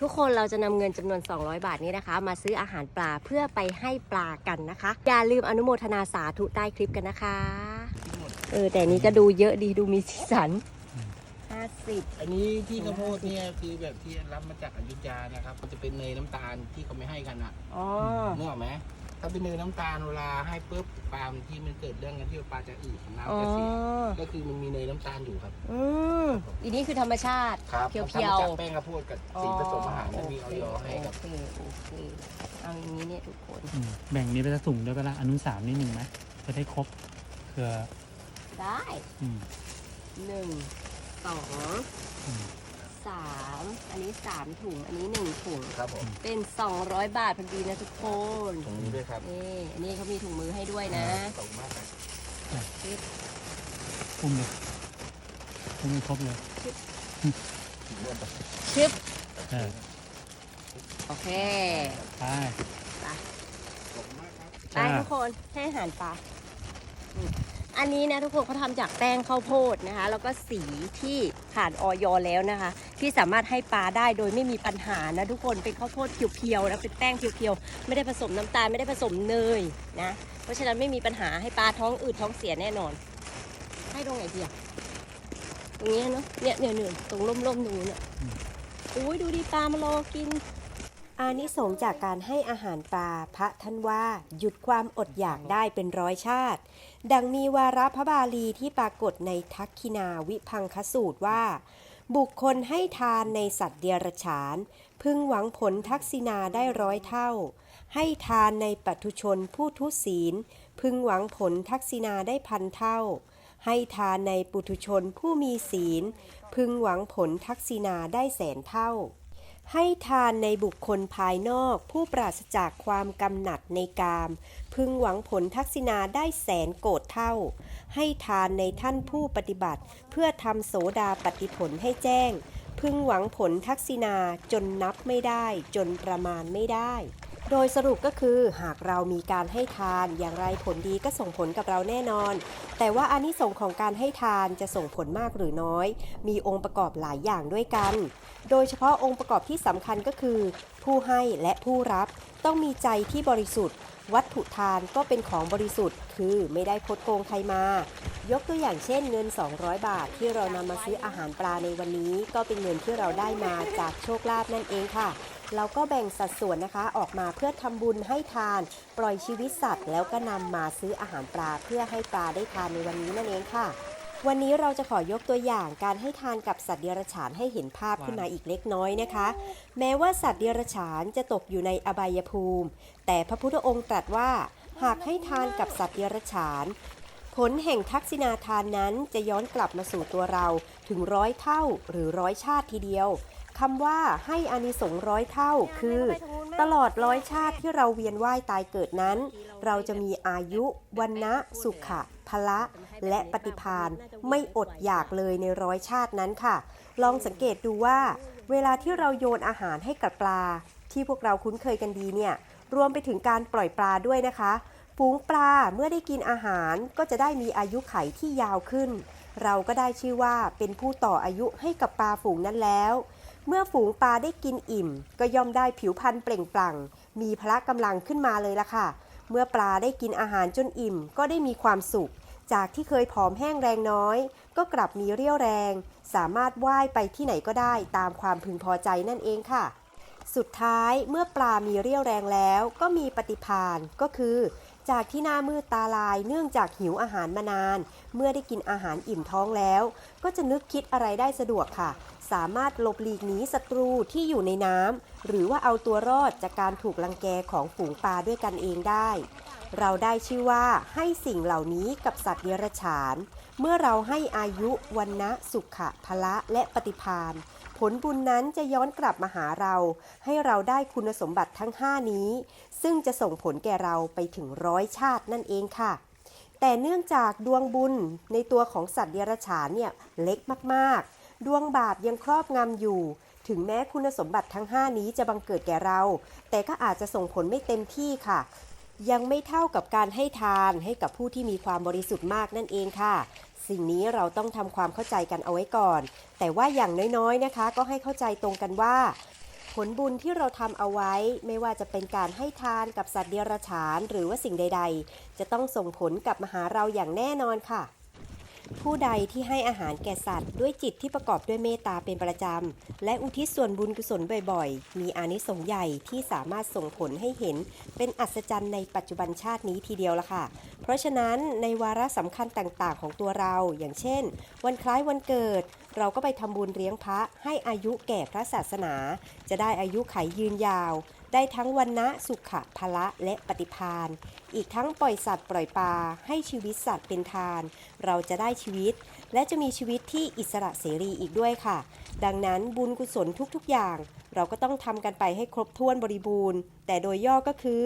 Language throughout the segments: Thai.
ทุกคนเราจะนำเงินจำนวน 200 บาทนี้นะคะ มาซื้ออาหารปลาเพื่อไปให้ปลากันนะคะ อย่าลืมอนุโมทนาสาธุใต้คลิปกันนะคะเออแต่นี้ก็ดูเยอะดีดูมีสีสัน50อันนี้ที่ข้าวโพดเนี่ยคือแบบที่รับมาจากอยุธยานะครับมันจะเป็นเนยน้ำตาลที่เขาไม่ให้กันอะอ๋อนึกออกไหม ถ้าเป็นเนยน้ำตาลเวลาให้ปุ๊บปลามันที่มันเกิดเรื่องกันที่ว่าปลาจะอืดอ๋อน้ำจะเสียก็คือมันมีเนยน้ำตาลอยู่ครับ อืมอันนี้คือธรรมชาติครับเพียวทำๆมาจากแป้งข้าวโพดกับสีผสมอาหารที่มีออยให้ครับโอเคโอเคเอาอย่างนี้เนี่ยทุกคนอืมแบ่งนี้ไปสักถุงด้วยก็ละอนุสามนิดนึงไหมจะได้ครบเผื่อได้อืมหนึ่งสอง อืมสามอันนี้สามถุง อันนี้หนึ่งถุง ครับผมเป็น 200 บาทพอดีนะทุกคนตรงนี้ด้วยครับนี่อันนี้เขามีถุงมือให้ด้วยนะขอบคุณมากครับอุ้มเลยอุ้มให้ครบเลยชึบเออโอเคไปขอบคุณมากครับไปทุกคนให้อาหารปลา อืมอันนี้นะทุกคนเขาทำจากแป้งข้าวโพดนะคะ แล้วก็สีที่ผ่านออยแล้วนะคะ ที่สามารถให้ปลาได้โดยไม่มีปัญหานะทุกคนเป็นข้าวโพดเพียวๆนะเป็นแป้งเพียวๆไม่ได้ผสมน้ำตาลไม่ได้ผสมเนยนะเพราะฉะนั้นไม่มีปัญหาให้ปลาท้องอืดท้องเสียแน่นอน ให้ตรงไหนดีอะตรงนี้เนาะเนี่ยเนี่ยเนี่ยตรงร่มๆตรงนู้นอะอุ้ยดูดีปลามารอกิน อานิสงส์จากการให้อาหารปลาพระท่านว่าหยุดความอดอยากได้เป็นร้อยชาติ ดังมีวาระพระบาลีที่ปรากฏในทักคินาวิพังคสูตรว่า บุคคลให้ทานในสัตว์เดรัจฉาน พึงหวังผลทักษินาได้ร้อยเท่า ให้ทานในปัทุชนผู้ทุศีล พึงหวังผลทักษินาได้พันเท่า ให้ทานในปุถุชนผู้มีศีล พึงหวังผลทักษินาได้แสนเท่า ให้ทานในบุคคลภายนอก ผู้ปราศจากความกำหนัดในกาม พึงหวังผลทักษิณาได้แสนโกรธเท่า ให้ทานในท่านผู้ปฏิบัติ เพื่อทำโสดาปฏิผลให้แจ้ง พึงหวังผลทักษิณาจนนับไม่ได้จนประมาณไม่ได้ โดยสรุปก็คือหากเรามีการให้ทานอย่างไรผลดีก็ส่งผลกับเราแน่นอน แต่ว่าอานิสงส์ของการให้ทานจะส่งผลมากหรือน้อย มีองค์ประกอบหลายอย่างด้วยกัน โดยเฉพาะองค์ประกอบที่สำคัญก็คือ ผู้ให้และผู้รับต้องมีใจที่บริสุทธิ์ วัตถุทานก็เป็นของบริสุทธิ์ คือไม่ได้คดโกงใครมา ยกตัวอย่างเช่นเงิน 200 บาทที่เรานำมาซื้ออาหารปลาในวันนี้ ก็เป็นเงินที่เราได้มาจากโชคลาภนั่นเองค่ะ เราก็แบ่งสัดส่วนนะคะออกมาเพื่อทำบุญให้ทาน ปล่อยชีวิตสัตว์ แล้วก็นำมาซื้ออาหารปลาเพื่อให้ปลาได้ทานในวันนี้นั่นเองค่ะ วันนี้เราจะขอยกตัวอย่างการให้ทานกับสัตว์เดรัจฉานให้เห็นภาพขึ้นมาอีกเล็กน้อยนะคะ แม้ว่าสัตว์เดรัจฉานจะตกอยู่ในอบายภูมิ แต่พระพุทธองค์ตรัสว่า หากให้ทานกับสัตว์เดรัจฉานผลแห่งทักษิณาทานนั้นจะย้อนกลับมาสู่ตัวเราถึงร้อยเท่าหรือร้อยชาติทีเดียว คำว่าให้อานิสงร้อยเท่าคือ ตลอดร้อยชาติที่เราเวียนว่ายตายเกิดนั้น เราจะมีอายุวันนะสุขะพละและปฏิพานไม่อดอยากเลยในร้อยชาตินั้นค่ะ ลองสังเกตดูว่า เวลาที่เราโยนอาหารให้กับปลา ที่พวกเราคุ้นเคยกันดีเนี่ยรวมไปถึงการปล่อยปลาด้วยนะคะฝูงปลาเมื่อได้กินอาหารก็จะได้มีอายุไขที่ยาวขึ้น เราก็ได้ชื่อว่าเป็นผู้ต่ออายุให้กับปลาฝูงนั้นแล้ว เมื่อฝูงปลาได้กินอิ่ม ก็ย่อมได้ผิวพรรณเปล่งปลั่ง มีพละกำลังขึ้นมาเลยล่ะค่ะ เมื่อปลาได้กินอาหารจนอิ่ม ก็ได้มีความสุข จากที่เคยผอมแห้งแรงน้อย ก็กลับมีเรี่ยวแรง สามารถว่ายไปที่ไหนก็ได้ตามความพึงพอใจนั่นเองค่ะ สุดท้ายเมื่อปลามีเรี่ยวแรงแล้ว ก็มีปฏิพานก็คือ จากที่หน้ามืดตาลายเนื่องจากหิวอาหารมานาน เมื่อได้กินอาหารอิ่มท้องแล้ว ก็จะนึกคิดอะไรได้สะดวกค่ะ สามารถหลบหลีกหนีศัตรูที่อยู่ในน้ำหรือว่าเอาตัวรอดจากการถูกลังแกของฝูงปลาด้วยกันเองได้ เราได้ชื่อว่าให้สิ่งเหล่านี้กับสัตว์เดรัจฉาน เมื่อเราให้อายุวันนะสุขะพละและปฏิพาน ผลบุญนั้นจะย้อนกลับมาหาเรา ให้เราได้คุณสมบัติทั้ง 5 นี้ ซึ่งจะส่งผลแก่เราไปถึงร้อยชาตินั่นเองค่ะ แต่เนื่องจากดวงบุญในตัวของสัตว์เดรัจฉานเนี่ยเล็กมากๆ ดวงบาปยังครอบงำอยู่ ถึงแม้คุณสมบัติทั้ง 5 นี้จะบังเกิดแก่เรา แต่ก็อาจจะส่งผลไม่เต็มที่ค่ะ ยังไม่เท่ากับการให้ทานให้กับผู้ที่มีความบริสุทธิ์มากนั่นเองค่ะ สิ่งนี้เราต้องทำความเข้าใจกันเอาไว้ก่อน แต่ว่าอย่างน้อยๆนะคะ ก็ให้เข้าใจตรงกันว่า ผลบุญที่เราทำเอาไว้ ไม่ว่าจะเป็นการให้ทานกับสัตว์เดรัจฉาน หรือว่าสิ่งใด ๆ จะต้องส่งผลกลับมาหาเราอย่างแน่นอนค่ะ ผู้ใดที่ให้อาหารแก่สัตว์ด้วยจิตที่ประกอบด้วยเมตตาเป็นประจำ และอุทิศส่วนบุญกุศลบ่อยๆ มีอานิสงส์ใหญ่ที่สามารถส่งผลให้เห็น เป็นอัศจรรย์ในปัจจุบันชาตินี้ทีเดียวละค่ะ เพราะฉะนั้นในวาระสำคัญต่างๆ ของตัวเรา อย่างเช่น วันคล้ายวันเกิด เราก็ไปทำบุญเลี้ยงพระให้อายุแก่พระศาสนา จะได้อายุไขยืนยาว ได้ทั้งวันนะสุขะพละและปฏิพาน อีกทั้งปล่อยสัตว์ปล่อยปลาให้ชีวิตสัตว์เป็นทาน เราจะได้ชีวิต และจะมีชีวิตที่อิสระเสรีอีกด้วยค่ะ ดังนั้นบุญกุศลทุกๆอย่าง เราก็ต้องทำกันไปให้ครบถ้วนบริบูรณ์ แต่โดยย่อก็คือ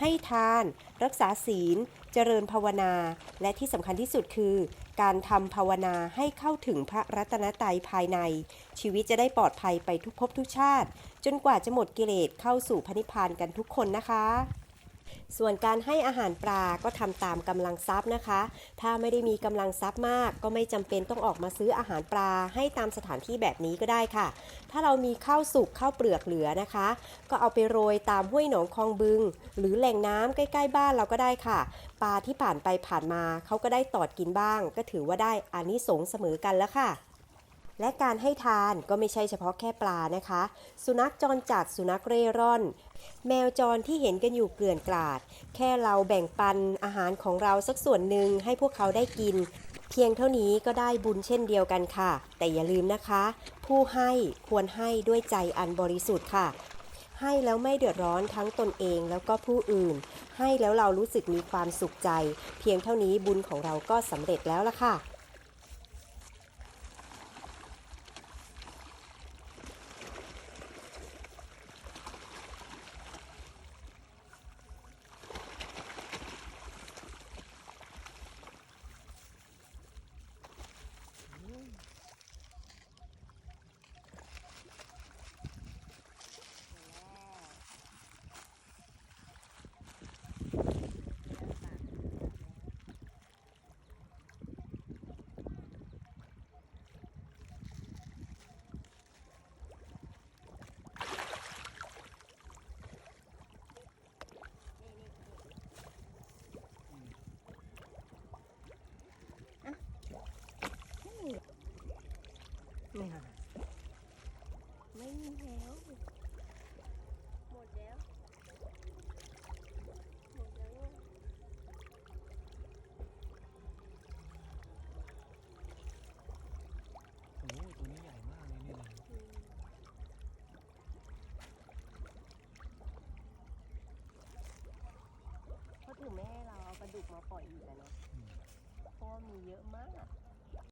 ให้ทาน รักษาศีล เจริญภาวนา และที่สำคัญที่สุดคือ การทำภาวนาให้เข้าถึงพระรัตนตรัยภายใน ชีวิตจะได้ปลอดภัยไปทุกภพทุกชาติ จนกว่าจะหมดกิเลสเข้าสู่พระนิพพานกันทุกคนนะคะ ส่วนการให้อาหารปลาก็ทำตามกำลังทรัพย์นะคะ ถ้าไม่ได้มีกำลังทรัพย์มาก ก็ไม่จำเป็นต้องออกมาซื้ออาหารปลาให้ตามสถานที่แบบนี้ก็ได้ค่ะ ถ้าเรามีข้าวสุกข้าวเปลือกเหลือนะคะ ก็เอาไปโรยตามห้วยหนองคลองบึง หรือแหล่งน้ำใกล้ ๆ บ้านเราก็ได้ค่ะ ปลาที่ผ่านไปผ่านมาเขาก็ได้ตอดกินบ้าง ก็ถือว่าได้อานิสงส์เสมอกันแล้วค่ะ และการให้ทานก็ไม่ใช่เฉพาะแค่ปลานะคะ สุนัขจรจัดสุนัขเร่ร่อน แมวจรที่เห็นกันอยู่เกลื่อนกลาด แค่เราแบ่งปันอาหารของเราสักส่วนหนึ่งให้พวกเขาได้กิน เพียงเท่านี้ก็ได้บุญเช่นเดียวกันค่ะ แต่อย่าลืมนะคะ ผู้ให้ควรให้ด้วยใจอันบริสุทธิ์ค่ะให้แล้วไม่เดือดร้อนทั้งตนเองแล้วก็ผู้อื่น ให้แล้วเรารู้สึกมีความสุขใจ เพียงเท่านี้บุญของเราก็สำเร็จแล้วล่ะค่ะ ไม่หาไม่มีแล้ว หมดแล้ว หมดแล้วโอ้โหตัวนี้ใหญ่มากเลยเนี่ยนะเขาถึงไม่ให้เราเอาปลาดุกมาปล่อยอีกอะเนาะ